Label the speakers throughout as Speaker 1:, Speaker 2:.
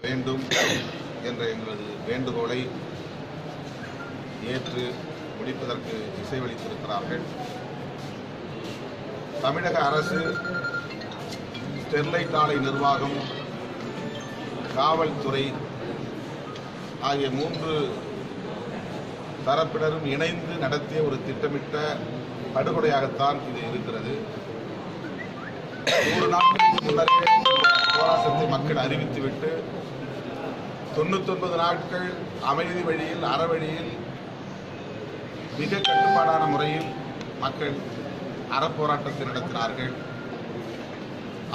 Speaker 1: வேண்டும் என்ற எங்களது வேண்டுகோளை ஏற்று முடிப்பதற்கு இசைவளித்திருக்கிறார்கள் தமிழக அரசு ஸ்டெர்லைட் ஆலை நிர்வாகம் காவல்துறை ஆகிய மூன்று தரப்பினரும் இணைந்து நடத்திய ஒரு திட்டமிட்ட படுகொலையாகத்தான் இது இருக்கிறது. நூறு நாட்களுக்கு முன்னரே போராட்டத்தை மக்கள் அறிவித்துவிட்டு தொண்ணூத்தொன்பது நாட்கள் அமைதி வழியில் அறவழியில் மிக கட்டுப்பாடான முறையில் மக்கள் அறப்போராட்டத்தை நடத்தினார்கள்.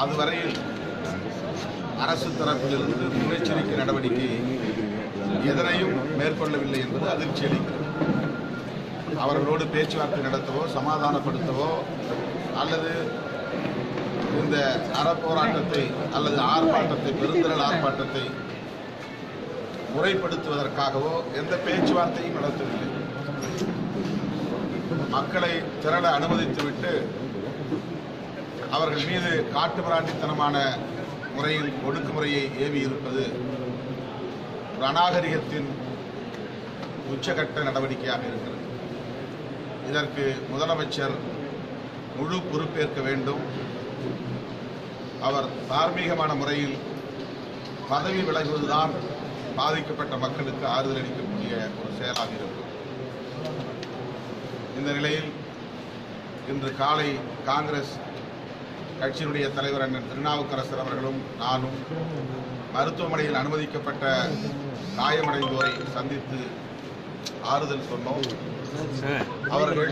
Speaker 1: அதுவரையில் அரசு தரப்பிலிருந்து முன்னெச்சரிக்கை நடவடிக்கை எதனையும் மேற்கொள்ளவில்லை என்பது அதிர்ச்சி அளிக்கிறது. அவர்களோடு பேச்சுவார்த்தை நடத்தவோ சமாதானப்படுத்தவோ அல்லது இந்த அறப்போராட்டத்தை அல்லது ஆர்ப்பாட்டத்தை பெருந்திரள் ஆர்ப்பாட்டத்தை முறைப்படுத்துவதற்காகவோ எந்த பேச்சுவார்த்தையும் நடத்தவில்லை. மக்களை திரள அனுமதித்துவிட்டு அவர்கள் மீது காட்டுமிராண்டித்தனமான முறையில் ஒடுக்குமுறையை ஏவி இருப்பது ஒரு அநாகரிகத்தின் உச்சகட்ட நடவடிக்கையாக இருக்கிறது. இதற்கு முதலமைச்சர் முழு பொறுப்பேற்க வேண்டும். அவர் தார்மீகமான முறையில் பதவி விலகுவதுதான் பாதிக்கப்பட்ட மக்களுக்கு ஆறுதல் அளிக்கக்கூடிய ஒரு செயலாக இருக்கும் இந்த நிலையில் இன்று காலை காங்கிரஸ் கட்சியினுடைய தலைவர் அண்ணன் திருநாவுக்கரசர் அவர்களும் நானும் மருத்துவமனையில் அனுமதிக்கப்பட்ட காயமடைந்தோரை சந்தித்து ஆறுதல் சொன்னோம். அவர்கள்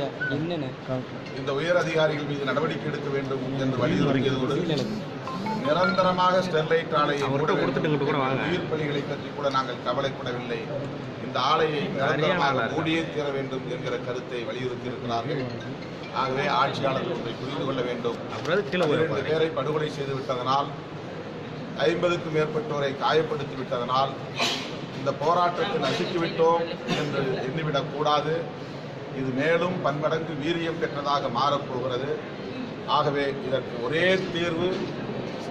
Speaker 1: இந்த உயர் அதிகாரிகள் மீது நடவடிக்கை எடுக்க வேண்டும் என்று வலியுறுத்தியதோடு நிரந்தரமாக ஸ்டெர்லைட் ஆலையை வேண்டும் என்ற உயிர் பலிகளை பற்றி கூட நாங்கள் கவலைப்படவில்லை. இந்த ஆலையை நிரந்தரமாக மூடியே தீர வேண்டும் என்கிற கருத்தை வலியுறுத்தி இருக்கிறார்கள் ஆகவே ஆட்சியாளர்கள் ஒன்றை புரிந்து கொள்ள வேண்டும். இரண்டு பேரை படுகொலை செய்து விட்டதனால் ஐம்பதுக்கும் மேற்பட்டோரை காயப்படுத்தி விட்டதனால் இந்த போராட்டத்தை நசுக்கிவிட்டோம் என்று எண்ணிவிடக் கூடாது. இது மேலும் பன்மடங்கு வீரியம் பெற்றதாக மாறப்போகிறது ஆகவே இதற்கு ஒரே தீர்வு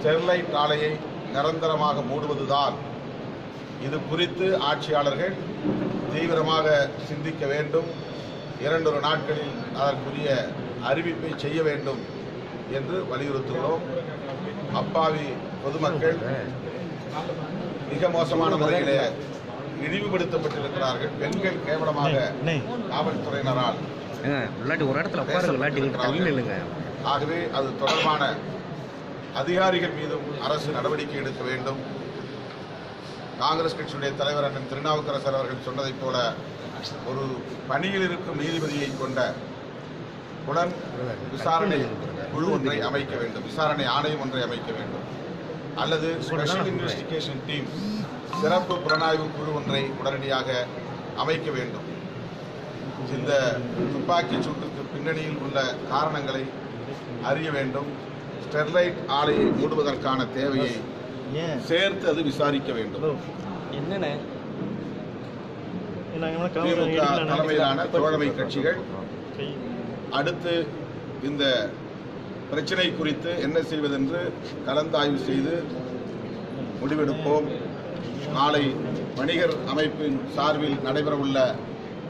Speaker 1: ஸ்டெர்லைட் ஆலையை நிரந்தரமாக மூடுவதுதான். இது குறித்து ஆட்சியாளர்கள் தீவிரமாக சிந்திக்க வேண்டும். இரண்டொரு நாட்களில் அதற்குரிய அறிவிப்பை செய்ய வேண்டும் என்று வலியுறுத்துகிறோம். அப்பாவி பொதுமக்கள் மிக மோசமான முறையிலே இழிவுபடுத்தப்பட்டிருக்கிறார்கள். பெண்கள் கேவலமாக காவல்துறையினரால்
Speaker 2: விளையாட்டு ஒரு இடத்துல
Speaker 1: ஆகவே அது தொடர்பான அதிகாரிகள் மீதும் அரசு நடவடிக்கை எடுக்க வேண்டும். காங்கிரஸ் கட்சியுடைய தலைவர் அண்ணன் திருநாவுக்கரசர் அவர்கள் சொன்னதைப் போல ஒரு பணியில் இருக்கும் நீதிபதியை கொண்ட உடன் விசாரணை குழு ஒன்றை அமைக்க வேண்டும். விசாரணை ஆணையம் ஒன்றை அமைக்க வேண்டும். அல்லது ஸ்பெஷல் இன்வெஸ்டிகேஷன் டீம் சிறப்பு புலனாய்வு குழு ஒன்றை உடனடியாக அமைக்க வேண்டும். இந்த துப்பாக்கிச் சூட்டுக்கு பின்னணியில் உள்ள காரணங்களை அறிய வேண்டும். ஸ்டெர்லைட் ஆலையை மூடுவதற்கான தேவையை சேர்த்து அது விசாரிக்க வேண்டும். திமுக தலைமையிலான தோழமை கட்சிகள் அடுத்து இந்த பிரச்சனை குறித்து என்ன செய்வதென்று கலந்தாய்வு செய்து முடிவெடுப்போம். நாளை வணிகர் அமைப்பின் சார்பில் நடைபெறவுள்ள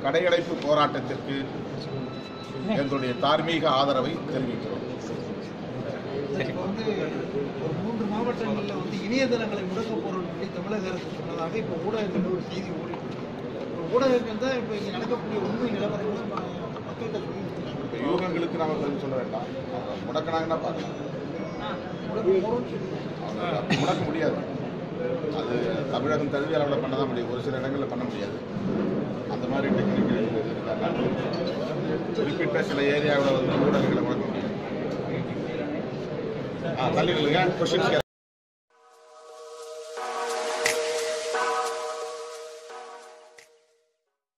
Speaker 1: கடையடைப்பு போராட்டத்திற்கு எங்களுடைய தார்மீக ஆதரவை தெரிவிக்கிறோம்.
Speaker 3: வந்து ஒரு மூன்று மாவட்டங்களில் வந்து இணையதளங்களை முடக்க போறோம்னு சொல்லி தமிழக அரசு சொன்னதாக இப்போ ஊடகங்களில் ஒரு செய்தி ஓடிட்டு இருக்கு. இப்போ ஊடகங்கள் தான் இப்போ இங்கே நடக்கக்கூடிய உண்மை நிலவரங்களை மக்கள்கிட்ட.
Speaker 1: இப்ப யூகங்களுக்கு நாம பதில் சொல்ல வேண்டாம். முடக்கினாங்கன்னா பார்க்கலாம்
Speaker 3: முடக்க சொல்லி
Speaker 1: முடியாது. அது தமிழகம் தழுவிய அளவில் பண்ண தான் முடியும். ஒரு சில இடங்களில் பண்ண முடியாது. அந்த மாதிரி டெக்னிக்கல் குறிப்பிட்ட சில ஏரியாவில் வந்து ஊடகங்களை ಆ, ಅಲ್ಲಿ ಲ್ಯಾಂಡ್ ಕ್ವಶನ್ಸ್